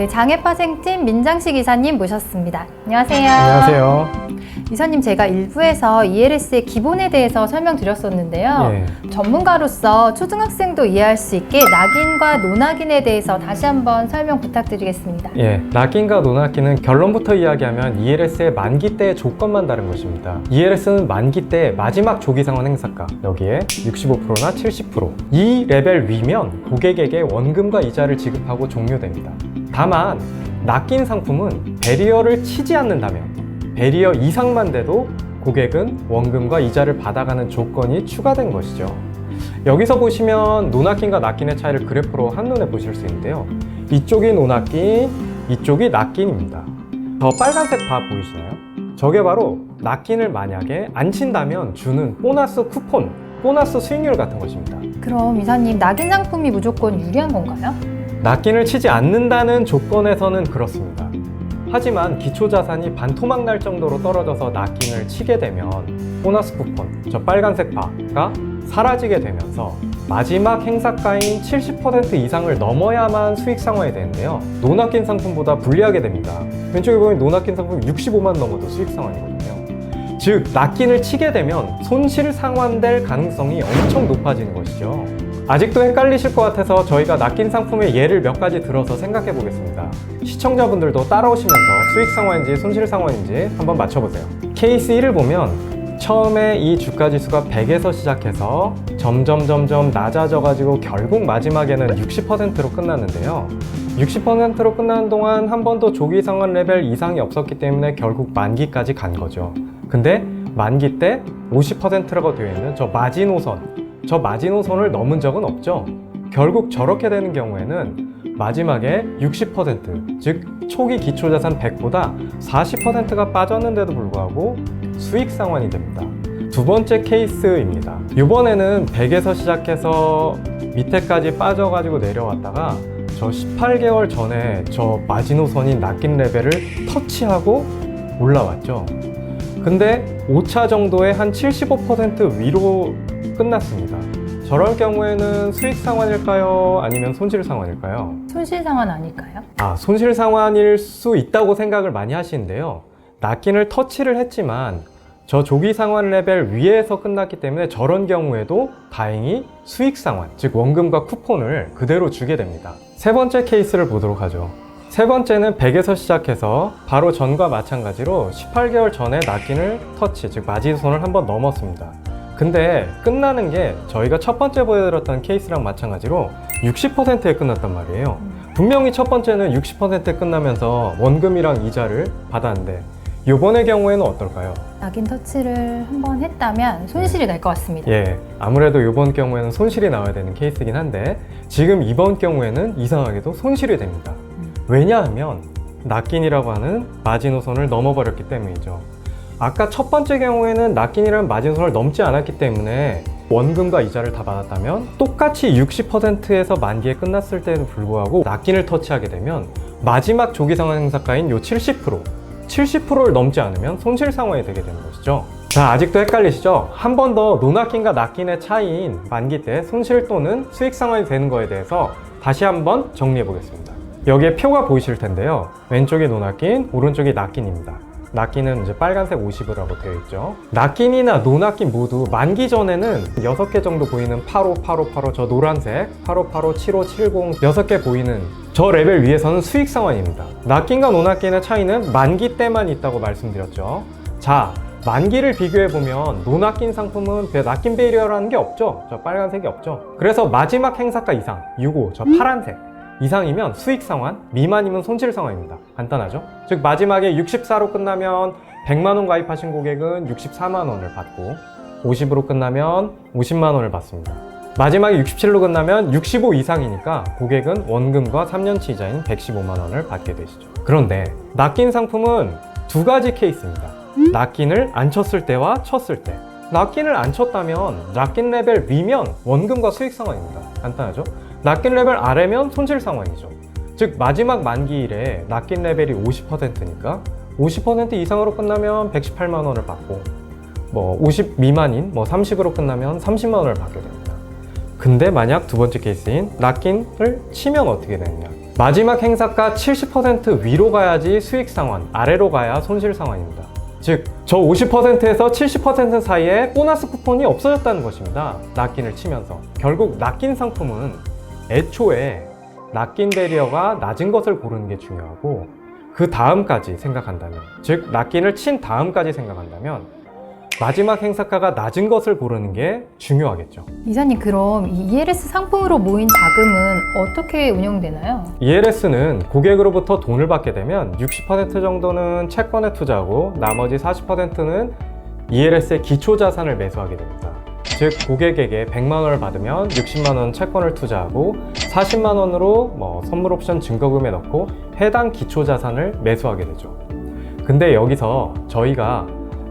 네, 장애파생팀 민장식 이사님 모셨습니다. 안녕하세요. 안녕하세요. 이사님 제가 일부에서 ELS의 기본에 대해서 설명드렸었는데요. 예. 전문가로서 초등학생도 이해할 수 있게 낙인과 노낙인에 대해서 다시 한번 설명 부탁드리겠습니다. 예, 낙인과 노낙인은 결론부터 이야기하면 ELS의 만기 때의 조건만 다른 것입니다. ELS는 만기 때 마지막 조기상환 행사가 여기에 65%나 70%이 레벨 위면 고객에게 원금과 이자를 지급하고 종료됩니다. 다만 낚인 상품은 베리어를 치지 않는다면 베리어 이상만 돼도 고객은 원금과 이자를 받아가는 조건이 추가된 것이죠. 여기서 보시면 노낙인과 낚인의 차이를 그래프로 한눈에 보실 수 있는데요. 이쪽이 노낙인, 이쪽이 낚인입니다. 저 빨간색 바 보이시나요? 저게 바로 낚인을 만약에 안 친다면 주는 보너스 쿠폰, 보너스 수익률 같은 것입니다. 그럼 이사님 낙인 상품이 무조건 유리한 건가요? 낚인을 치지 않는다는 조건에서는 그렇습니다. 하지만 기초 자산이 반토막 날 정도로 떨어져서 낚인을 치게 되면 보너스 쿠폰, 저 빨간색 바가 사라지게 되면서 마지막 행사가인 70% 이상을 넘어야만 수익 상환이 되는데요. 노낚인 상품보다 불리하게 됩니다. 왼쪽에 보면 노낚인 상품 65만 넘어도 수익 상환이거든요. 즉, 낚인을 치게 되면 손실 상환될 가능성이 엄청 높아지는 것이죠. 아직도 헷갈리실 것 같아서 저희가 낚인 상품의 예를 몇 가지 들어서 생각해 보겠습니다. 시청자분들도 따라오시면서 수익 상환인지 손실 상환인지 한번 맞춰보세요. 케이스 1을 보면 처음에 이 주가 지수가 100에서 시작해서 점점 점점 낮아져 가지고 결국 마지막에는 60%로 끝났는데요. 60%로 끝나는 동안 한 번도 조기 상환 레벨 이상이 없었기 때문에 결국 만기까지 간 거죠. 근데 만기 때 50%라고 되어 있는 저 마지노선 저 마지노선을 넘은 적은 없죠. 결국 저렇게 되는 경우에는 마지막에 60%, 즉 초기 기초자산 100보다 40%가 빠졌는데도 불구하고 수익 상환이 됩니다. 두 번째 케이스입니다. 이번에는 100에서 시작해서 밑에까지 빠져가지고 내려왔다가 저 18개월 전에 저 마지노선인 낚인 레벨을 터치하고 올라왔죠. 근데 5차 정도에 한75% 위로 끝났습니다. 저럴 경우에는 수익 상환일까요? 아니면 손실 상환일까요? 손실 상환 아닐까요? 아, 손실 상환일 수 있다고 생각을 많이 하시는데요. 낚인을 터치를 했지만 저 조기 상환 레벨 위에서 끝났기 때문에 저런 경우에도 다행히 수익 상환, 즉 원금과 쿠폰을 그대로 주게 됩니다. 세 번째 케이스를 보도록 하죠. 세 번째는 100에서 시작해서 바로 전과 마찬가지로 18개월 전에 낚인을 터치, 즉 마지손을 한번 넘었습니다. 근데 끝나는 게 저희가 첫 번째 보여드렸던 케이스랑 마찬가지로 60%에 끝났단 말이에요. 분명히 첫 번째는 60%에 끝나면서 원금이랑 이자를 받았는데 이번의 경우에는 어떨까요? 낙인 터치를 한번 했다면 손실이 날 것 같습니다. 예, 아무래도 이번 경우에는 손실이 나와야 되는 케이스긴 한데 지금 이번 경우에는 이상하게도 손실이 됩니다. 왜냐하면 낚인이라고 하는 마지노선을 넘어버렸기 때문이죠. 아까 첫 번째 경우에는 낚인이라는 마지노선을 넘지 않았기 때문에 원금과 이자를 다 받았다면 똑같이 60%에서 만기에 끝났을 때에도 불구하고 낚인을 터치하게 되면 마지막 조기 상환 행사가인 요 70% 70%를 넘지 않으면 손실 상환이 되게 되는 것이죠. 자, 아직도 헷갈리시죠? 한 번 더 노낚인과 낚인의 차이인 만기 때 손실 또는 수익 상환이 되는 거에 대해서 다시 한번 정리해 보겠습니다. 여기에 표가 보이실 텐데요. 왼쪽이 노낚인, 오른쪽이 낚인입니다. 낚인은 이제 빨간색 50이라고 되어 있죠. 낚인이나 노낚인 모두 만기 전에는 6개 정도 보이는 85, 85, 85, 저 노란색, 85, 85, 75, 70, 6개 보이는 저 레벨 위에서는 수익 상환입니다. 낚인과 노낚인의 차이는 만기 때만 있다고 말씀드렸죠. 자, 만기를 비교해 보면 노낚인 상품은 배 낚인 베리어라는 게 없죠. 저 빨간색이 없죠. 그래서 마지막 행사가 이상, 65, 저 파란색 이상이면 수익 상환, 미만이면 손실 상환입니다. 간단하죠? 즉 마지막에 64로 끝나면 100만 원 가입하신 고객은 64만 원을 받고 50으로 끝나면 50만 원을 받습니다. 마지막에 67로 끝나면 65 이상이니까 고객은 원금과 3년치 이자인 115만 원을 받게 되시죠. 그런데 낚인 상품은 두 가지 케이스입니다. 낚인을 안 쳤을 때와 쳤을 때. 낚인을 안 쳤다면 낚인 레벨 위면 원금과 수익 상환입니다. 간단하죠? 낚인 레벨 아래면 손실 상환이죠. 즉 마지막 만기일에 낚인 레벨이 50%니까 50% 이상으로 끝나면 118만 원을 받고 뭐 50 미만인 뭐 30으로 끝나면 30만 원을 받게 됩니다. 근데 만약 두 번째 케이스인 낚인을 치면 어떻게 되느냐? 마지막 행사가 70% 위로 가야지 수익 상환, 아래로 가야 손실 상환입니다. 즉, 저 50%에서 70% 사이에 보너스 쿠폰이 없어졌다는 것입니다. 낚인을 치면서. 결국 낚인 상품은 애초에 낚인 배리어가 낮은 것을 고르는 게 중요하고 그 다음까지 생각한다면, 즉, 낚인을 친 다음까지 생각한다면 마지막 행사가가 낮은 것을 고르는 게 중요하겠죠. 이사님 그럼 이 ELS 상품으로 모인 자금은 어떻게 운영되나요? ELS는 고객으로부터 돈을 받게 되면 60% 정도는 채권에 투자하고 나머지 40%는 ELS의 기초 자산을 매수하게 됩니다. 즉 고객에게 100만 원을 받으면 60만 원 채권을 투자하고 40만 원으로 뭐 선물 옵션 증거금에 넣고 해당 기초 자산을 매수하게 되죠. 근데 여기서 저희가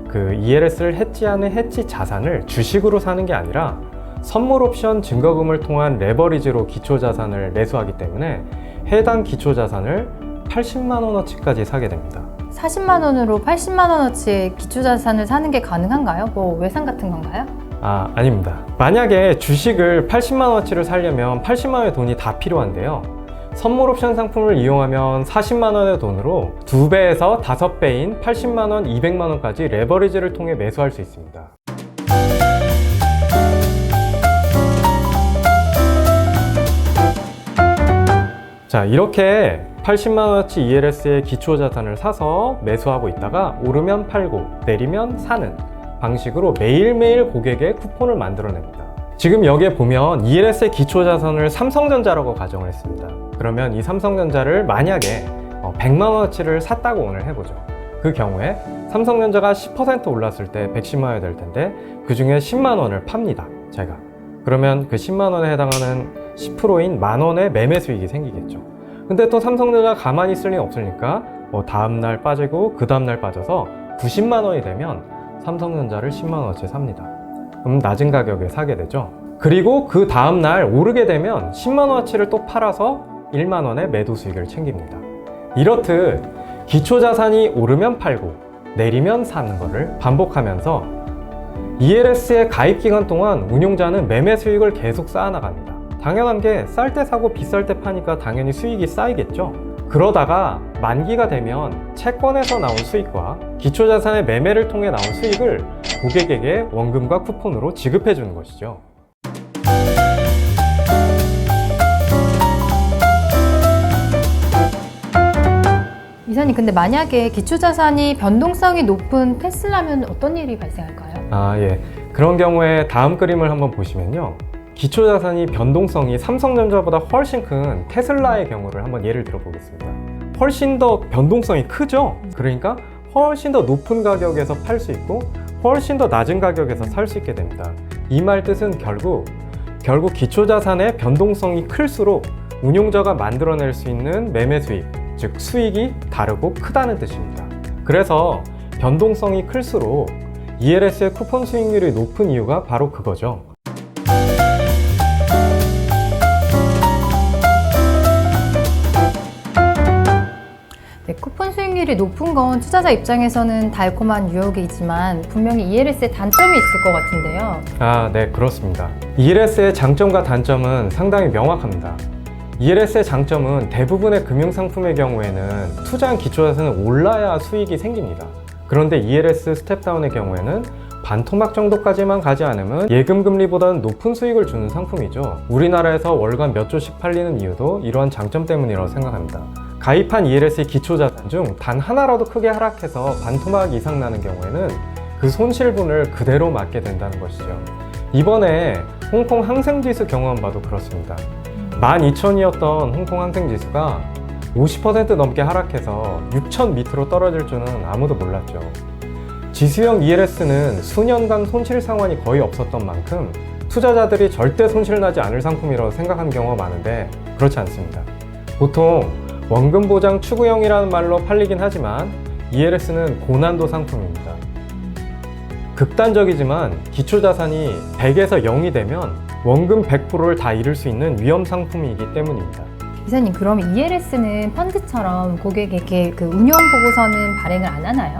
그 ELS를 해지하는 해지 자산을 주식으로 사는 게 아니라 선물 옵션 증거금을 통한 레버리지로 기초 자산을 매수하기 때문에 해당 기초 자산을 80만 원어치까지 사게 됩니다. 40만 원으로 80만 원어치의 기초 자산을 사는 게 가능한가요? 뭐 외상 같은 건가요? 아, 아닙니다. 만약에 주식을 80만 원어치를 사려면 80만 원의 돈이 다 필요한데요. 선물 옵션 상품을 이용하면 40만 원의 돈으로 2배에서 5배인 80만 원, 200만 원까지 레버리지를 통해 매수할 수 있습니다. 자, 이렇게 80만원어치 ELS의 기초 자산을 사서 매수하고 있다가 오르면 팔고 내리면 사는 방식으로 매일매일 고객의 쿠폰을 만들어냅니다. 지금 여기에 보면 ELS의 기초 자산을 삼성전자라고 가정을 했습니다. 그러면 이 삼성전자를 만약에 100만원어치를 샀다고 오늘 해보죠. 그 경우에 삼성전자가 10% 올랐을 때 110만 원이 될 텐데 그 중에 10만 원을 팝니다. 제가. 그러면 그 10만 원에 해당하는 10%인 만 원의 매매 수익이 생기겠죠. 근데 또 삼성전자 가만히 있을 리는 없으니까 뭐 다음 날 빠지고 그 다음 날 빠져서 90만 원이 되면 삼성전자를 10만 원어치 삽니다. 그럼 낮은 가격에 사게 되죠. 그리고 그 다음 날 오르게 되면 10만 원어치를 또 팔아서 1만 원의 매도 수익을 챙깁니다. 이렇듯 기초 자산이 오르면 팔고 내리면 사는 것을 반복하면서 ELS의 가입 기간 동안 운용자는 매매 수익을 계속 쌓아나갑니다. 당연한 게 쌀 때 사고 비쌀 때 파니까 당연히 수익이 쌓이겠죠. 그러다가 만기가 되면 채권에서 나온 수익과 기초자산의 매매를 통해 나온 수익을 고객에게 원금과 쿠폰으로 지급해 주는 것이죠. 이사님 근데 만약에 기초 자산이 변동성이 높은 테슬라면 어떤 일이 발생할까요? 아, 예. 그런 경우에 다음 그림을 한번 보시면요. 기초 자산이 변동성이 삼성전자보다 훨씬 큰 테슬라의 경우를 한번 예를 들어 보겠습니다. 훨씬 더 변동성이 크죠? 그러니까 훨씬 더 높은 가격에서 팔 수 있고 훨씬 더 낮은 가격에서 살 수 있게 됩니다. 이 말 뜻은 결국 결국 기초 자산의 변동성이 클수록 운용자가 만들어낼 수 있는 매매 수익, 즉 수익이 다르고 크다는 뜻입니다. 그래서 변동성이 클수록 ELS의 쿠폰 수익률이 높은 이유가 바로 그거죠. 수익률이 높은 건 투자자 입장에서는 달콤한 유혹이지만 분명히 ELS의 단점이 있을 것 같은데요. 아, 네, 그렇습니다. ELS의 장점과 단점은 상당히 명확합니다. ELS의 장점은 대부분의 금융상품의 경우에는 투자한 기초자산은 올라야 수익이 생깁니다. 그런데 ELS 스텝다운의 경우에는 반토막 정도까지만 가지 않으면 예금 금리보다는 높은 수익을 주는 상품이죠. 우리나라에서 월간 몇 조씩 팔리는 이유도 이러한 장점 때문이라고 생각합니다. 가입한 ELS의 기초 자산 중 단 하나라도 크게 하락해서 반토막 이상 나는 경우에는 그 손실분을 그대로 맞게 된다는 것이죠. 이번에 홍콩 항생지수 경험 봐도 그렇습니다. 12,000이었던 홍콩 항생지수가 50% 넘게 하락해서 6,000 밑으로 떨어질 줄은 아무도 몰랐죠. 지수형 ELS는 수년간 손실 상환이 거의 없었던 만큼 투자자들이 절대 손실 나지 않을 상품이라고 생각한 경우가 많은데 그렇지 않습니다. 보통 원금 보장 추구형이라는 말로 팔리긴 하지만 ELS는 고난도 상품입니다. 극단적이지만 기초 자산이 100에서 0이 되면 원금 100%를 다 잃을 수 있는 위험 상품이기 때문입니다. 이사님 그럼 ELS는 펀드처럼 고객에게 그 운용 보고서는 발행을 안 하나요?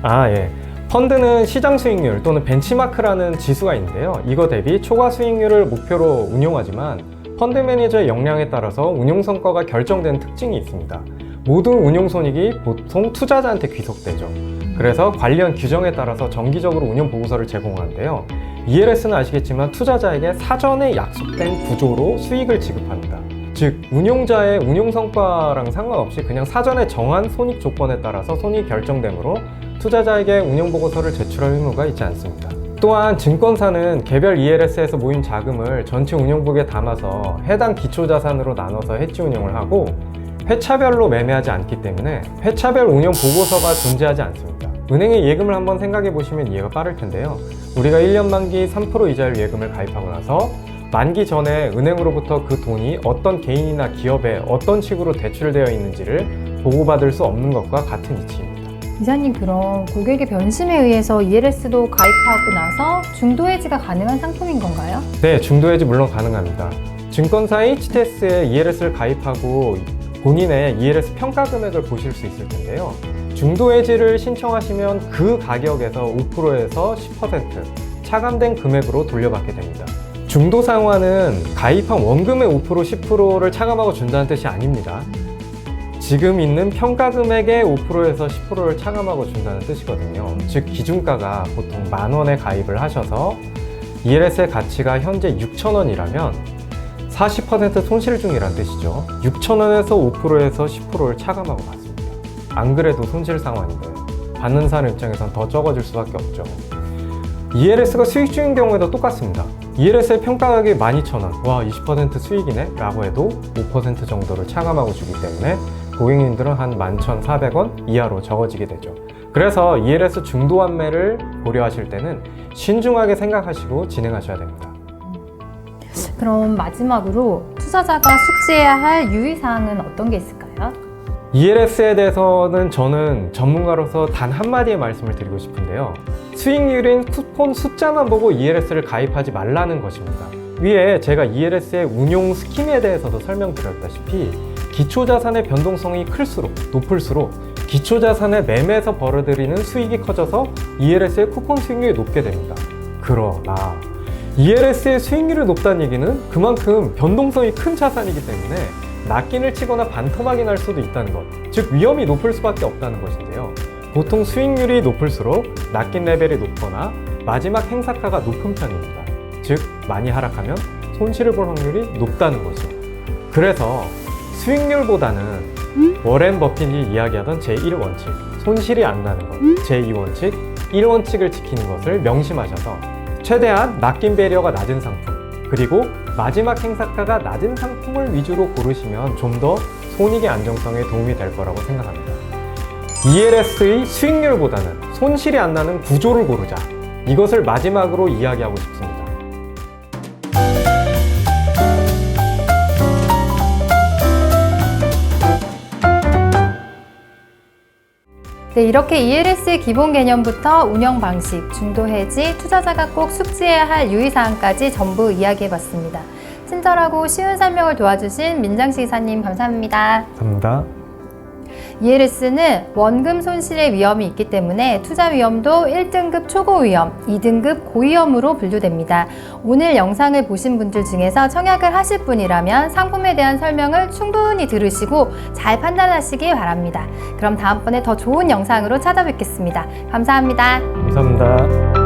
아, 예. 펀드는 시장 수익률 또는 벤치마크라는 지수가 있는데요. 이거 대비 초과 수익률을 목표로 운용하지만 펀드 매니저의 역량에 따라서 운용 성과가 결정되는 특징이 있습니다. 모든 운용 손익이 보통 투자자한테 귀속되죠. 그래서 관련 규정에 따라서 정기적으로 운용 보고서를 제공하는데요. ELS는 아시겠지만 투자자에게 사전에 약속된 구조로 수익을 지급합니다. 즉, 운용자의 운용 성과랑 상관없이 그냥 사전에 정한 손익 조건에 따라서 손익이 결정되므로 투자자에게 운용 보고서를 제출할 의무가 있지 않습니다. 또한 증권사는 개별 ELS에서 모인 자금을 전체 운용북에 담아서 해당 기초 자산으로 나눠서 해지 운용을 하고 회차별로 매매하지 않기 때문에 회차별 운용 보고서가 존재하지 않습니다. 은행에 예금을 한번 생각해 보시면 이해가 빠를 텐데요. 우리가 1년 만기 3% 이자율 예금을 가입하고 나서 만기 전에 은행으로부터 그 돈이 어떤 개인이나 기업에 어떤 식으로 대출되어 있는지를 보고받을 수 없는 것과 같은 이치입니다. 이사님 그럼 고객의 변심에 의해서 ELS도 가입하고 나서 중도 해지가 가능한 상품인 건가요? 네, 중도 해지 물론 가능합니다. 증권사 HTS에 ELS를 가입하고 본인의 ELS 평가 금액을 보실 수 있을 텐데요. 중도 해지를 신청하시면 그 가격에서 5%에서 10% 차감된 금액으로 돌려받게 됩니다. 중도 상환은 가입한 원금의 5% 10%를 차감하고 준다는 뜻이 아닙니다. 지금 있는 평가 금액의 5%에서 10%를 차감하고 준다는 뜻이거든요. 즉 기준가가 보통 만 원에 가입을 하셔서 ELS의 가치가 현재 6천 원이라면 40% 손실 중이란 뜻이죠. 6천 원에서 5%에서 10%를 차감하고 받습니다. 안 그래도 손실 상환인데 받는 사람 입장에선 더 적어질 수밖에 없죠. ELS가 수익 중인 경우에도 똑같습니다. ELS의 평가액이 12,000원, 와 20% 수익이네? 라고 해도 5% 정도를 차감하고 주기 때문에 고객님들은 한 11,400원 이하로 적어지게 되죠. 그래서 ELS 중도 환매를 고려하실 때는 신중하게 생각하시고 진행하셔야 됩니다. 그럼 마지막으로 투자자가 숙지해야 할 유의사항은 어떤 게 있을까요? ELS에 대해서는 저는 전문가로서 단 한마디의 말씀을 드리고 싶은데요. 수익률인 쿠폰 숫자만 보고 ELS를 가입하지 말라는 것입니다. 위에 제가 ELS의 운용 스킴에 대해서도 설명드렸다시피 기초자산의 변동성이 클수록 높을수록 기초자산의 매매에서 벌어들이는 수익이 커져서 ELS의 쿠폰 수익률이 높게 됩니다. 그러나 ELS의 수익률이 높다는 얘기는 그만큼 변동성이 큰 자산이기 때문에 낚인을 치거나 반토막이 날 수도 있다는 것, 즉 위험이 높을 수밖에 없다는 것인데요. 보통 수익률이 높을수록 낚인 레벨이 높거나 마지막 행사가가 높은 편입니다. 즉 많이 하락하면 손실을 볼 확률이 높다는 거죠. 그래서 수익률보다는 워렌 버핏이 이야기하던 제1원칙, 손실이 안 나는 것, 제2원칙, 1원칙을 지키는 것을 명심하셔서 최대한 낚인 배려가 낮은 상품, 그리고 마지막 행사가가 낮은 상품을 위주로 고르시면 좀 더 손익의 안정성에 도움이 될 거라고 생각합니다. ELS의 수익률보다는 손실이 안 나는 구조를 고르자. 이것을 마지막으로 이야기하고 싶습니다. 네, 이렇게 ELS의 기본 개념부터 운영 방식, 중도 해지, 투자자가 꼭 숙지해야 할 유의사항까지 전부 이야기해봤습니다. 친절하고 쉬운 설명을 도와주신 민장식 이사님 감사합니다. 감사합니다. ELS는 원금 손실의 위험이 있기 때문에 투자 위험도 1등급 초고 위험, 2등급 고위험으로 분류됩니다. 오늘 영상을 보신 분들 중에서 청약을 하실 분이라면 상품에 대한 설명을 충분히 들으시고 잘 판단하시기 바랍니다. 그럼 다음번에 더 좋은 영상으로 찾아뵙겠습니다. 감사합니다. 감사합니다.